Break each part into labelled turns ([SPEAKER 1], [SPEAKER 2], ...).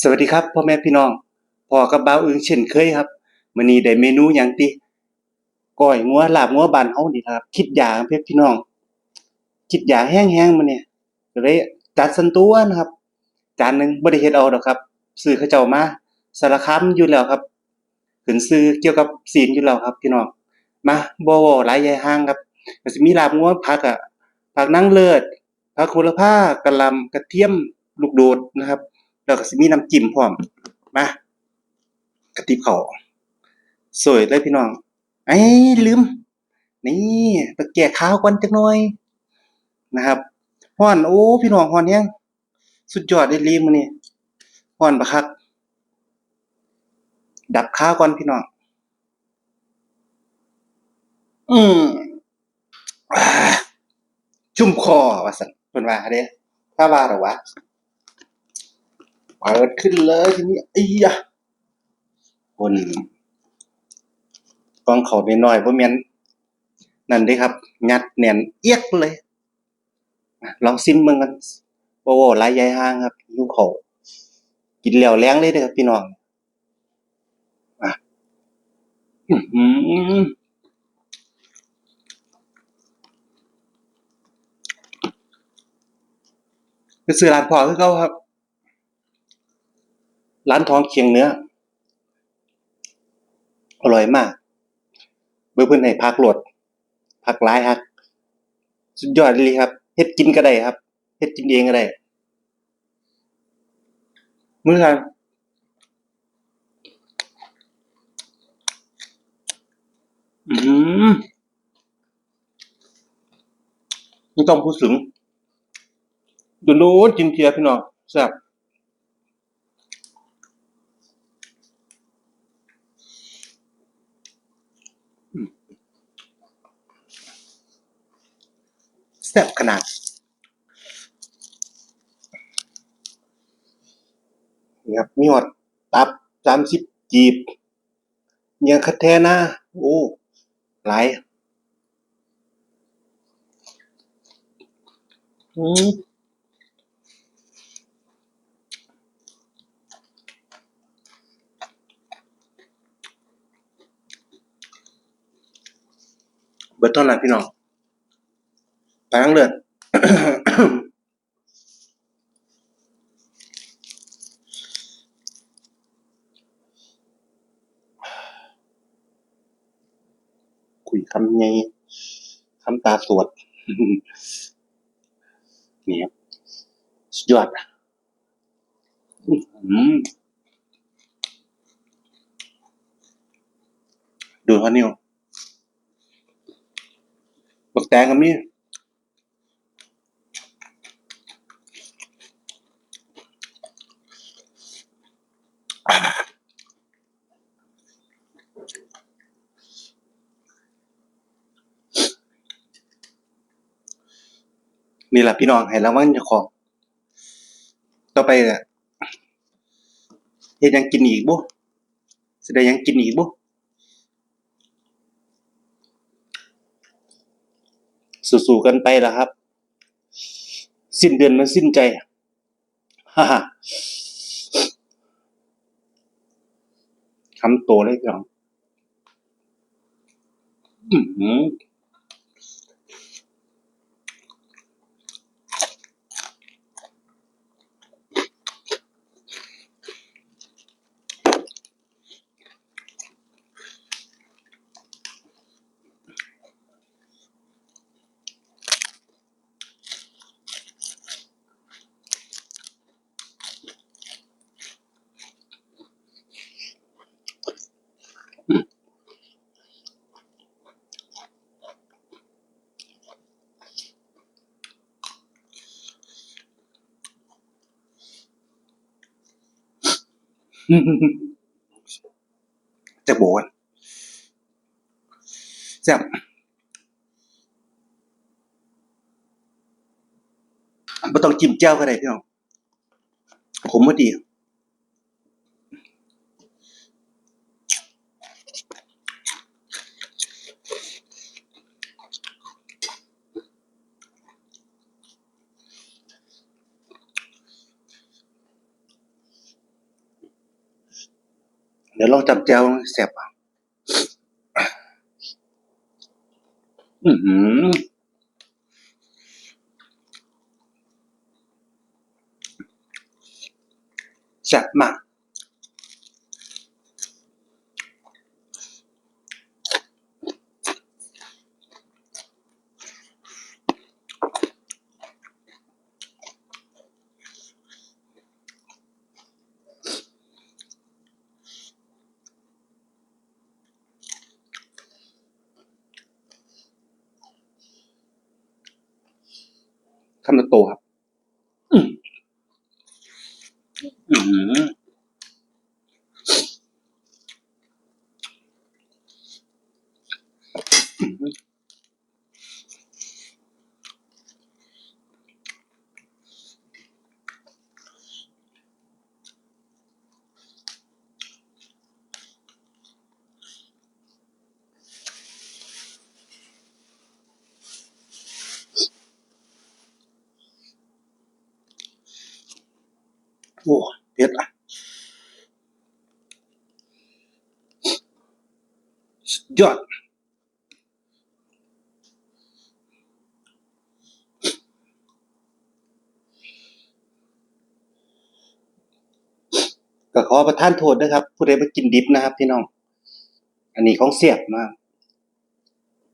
[SPEAKER 1] สวัสดีครับพ่อแม่พี่น้องพ่อกับบ่าวอึ้งเช่นเคยครับมื้อนี้ได้เมนูหยังติก้อยงัวลาบงัวบ้านเฮานี่ล่ะครับ คิดอยากเพิ่นพี่น้อง คิดอยากแฮงๆมื้อนี้ก็เลยจัดสันตัวนะครับ จานหนึงบ่ได้เฮ็ดเอาดอกครับซื้อเขาเจ้ามาสารคามอยู่แล้วครับขึ้นชื่อเกี่ยวกับศีลอยู่แล้วครับ พี่น้องมาบ่เว้าหลายใหญ่ห่างครับก็สิมีลาบงัวผักอะผักนางเลิศผักโหระพากะหล่ำกระเทียมลูกโดดนะครับ แล้วก็สิมีน้ำจิ้มพร้อม มากระติบเขาวสวยเลยพี่น้อง ไอ้ลืม นี่ตะแก่ข้าวก่อนจักหน่อย นะครับฮ้อนโอ้พี่น้องฮ้อนแฮงสุดยอดเด้ลีมื้อนี้ฮ้อนบักคักดับข้าวก่อนพี่น้อง อืมอชุ่มคอว่าซั่นเพิ่นว่าเด้ถ้าว่าดอวะ เปิดขึ้นเลยทีนี้ไอ้ยะคนกองเขาน้อยๆบ่แม่นนั่นด้ครับยัดแน่นเอียกเลยลองซิมเบิ่งกันโอ้โหลายใหญ่ห่างครับหิวข้ากินแล้วแรงเลยเด้อครับพี่น้องอะอื้อหือไปซื้อร้านพอคือเก่าครับ ร้านทองเคียงเนื้อ อร่อยมากเบิ่งเพิ่นให้ผักโลดผักหลายฮักสุดยอดอีหลีครับเฮ็ดกินก็ได้ครับเฮ็ดกินเองก็ได้มื้อกันอื้อหือไม่ต้องพูดถึงโดนๆกินเทียพี่น้องแซ่บ แซ่บขนาด นี่ครับ มีหอดตับสามสิบจีบเมียคัดแท้นะ โอ้ หลาย อืมเบิดเท่านั้นพี่น้อง ไปทั้งเลือดคุยคำไงคำตาสวดนี่ครับสุดยอดดูฮะนิวบักแตงกับนี่ นี่แหละพี่น้องให้รางวัลเจ้าของ ต่อไปเนี่ยเฮ็ดยังกินอีกบ่สิได้ยังกินอีกบ่สู้ๆกันไปล่ะครับ สิ้นเดือนมันสิ้นใจฮ่าคำโตเลยพี่น้อง อือ จะโบกันแซ่บบ่ต้องจิ้มแจ้วก็ได้พี่น้องผมว่าดี เดี๋ยวลองจับแจวแซ่บอะอือหือแสบมาก ขำนันโตครับ อืมอืม โอ้เผ็ดอะยอดก็ขอประทานโทษนะครับ ผู้ใดมากินดิบนะครับ พี่น้อง อันนี้ของเสียบมาก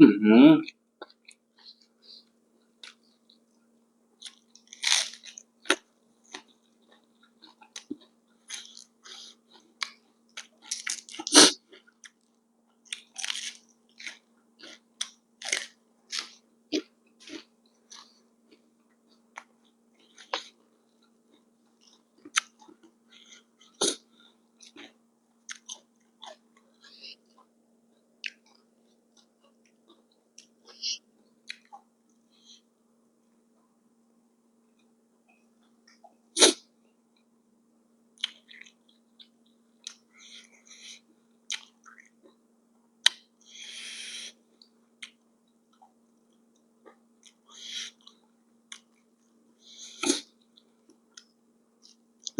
[SPEAKER 1] อือหือ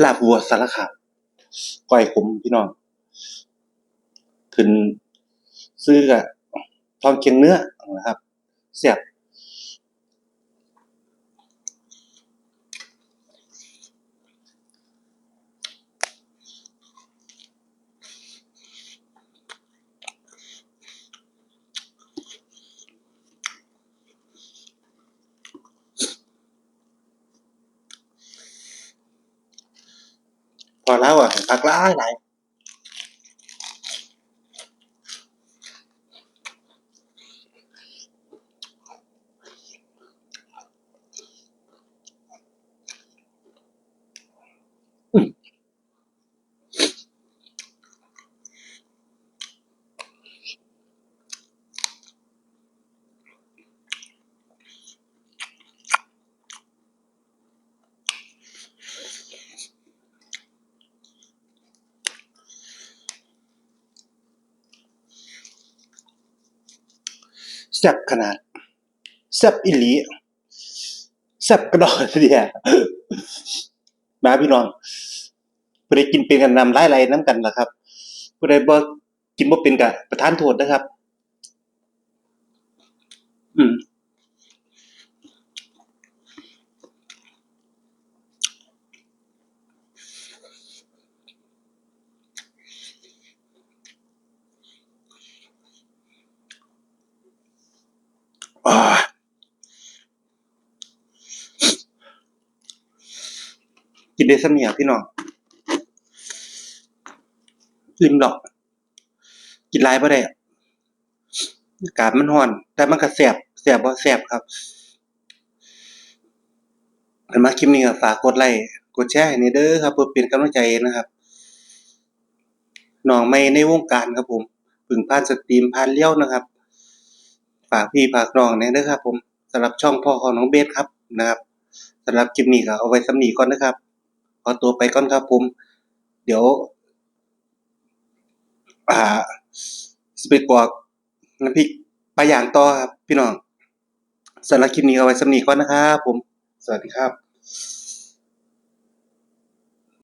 [SPEAKER 1] ลาบวัวสารคามก้อยขมพี่น้องขึ้นซื้อกะทองเคียงเนื้อนะครับเสียบ แล้วอะพักหลายหลาย แซ่บขนาดแซ่บอิหลีแซ่บกระดอนเดียมาพี่น้องบริกินเป็นกันนำไลายๆน้ำกันนะครับบริบกินบ่เป็นกับประธานโทษนะครับ อืม อ่า กินได้สำเนียพี่น้องอิ่มดอก กินหลายบ่ได้อากาศมันร้อน แต่มันก็แซ่บแซ่บบ่แซ่บครับถ้ามาคลิปนี้ก็ฝากกดไลค์กดแชร์ให้หน่เด้อครับเพื่อเป็นกำลังใจนะครับน้องใหม่ในวงการครับผมพึ่งผ่านสตรีมผ่านเลี้ยวนะครับ ฝากพี่ฝากน้องแหน่เด้อครับผมสำหรับช่องพ่อของน้องเบสครับนะครับสำหรับคลิปนี้ก็เอาไว้สำนีก่อนนะครับ ขอตัวไปก่อนครับผม เดี๋ยว อ่าสไปกวอกน้ำพริกปลาย่างต่อครับ พี่น้องสำหรับคลิปนี้เอาไว้สำนีก่อนนะครับผม สวัสดีครับ